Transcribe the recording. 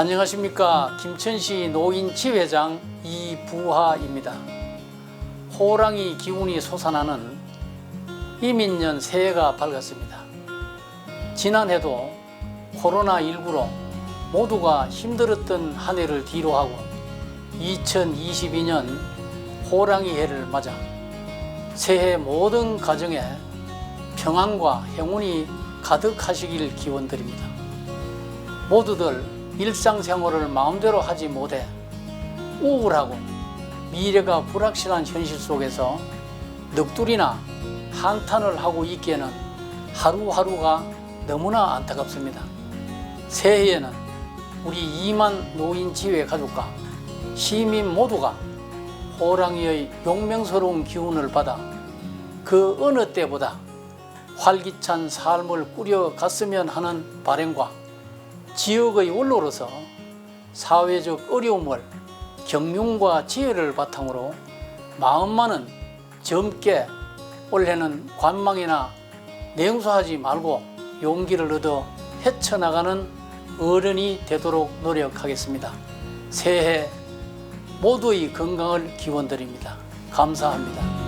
안녕하십니까 김천시 노인지회장 이부하입니다. 호랑이 기운이 솟아나는 이민년 새해가 밝았습니다. 지난해도 코로나19로 모두가 힘들었던 한 해를 뒤로하고 2022년 호랑이 해를 맞아 새해 모든 가정에 평안과 행운이 가득하시길 기원드립니다. 모두들 일상생활을 마음대로 하지 못해 우울하고 미래가 불확실한 현실 속에서 넋두리나 한탄을 하고 있기에는 하루하루가 너무나 안타깝습니다. 새해에는 우리 2만 노인 지회 가족과 시민 모두가 호랑이의 용맹스러운 기운을 받아 그 어느 때보다 활기찬 삶을 꾸려갔으면 하는 바람과 지역의 원로로서 사회적 어려움을 경륜과 지혜를 바탕으로 마음만은 젊게 올해는 관망이나 냉소하지 말고 용기를 얻어 헤쳐나가는 어른이 되도록 노력하겠습니다. 새해 모두의 건강을 기원드립니다. 감사합니다.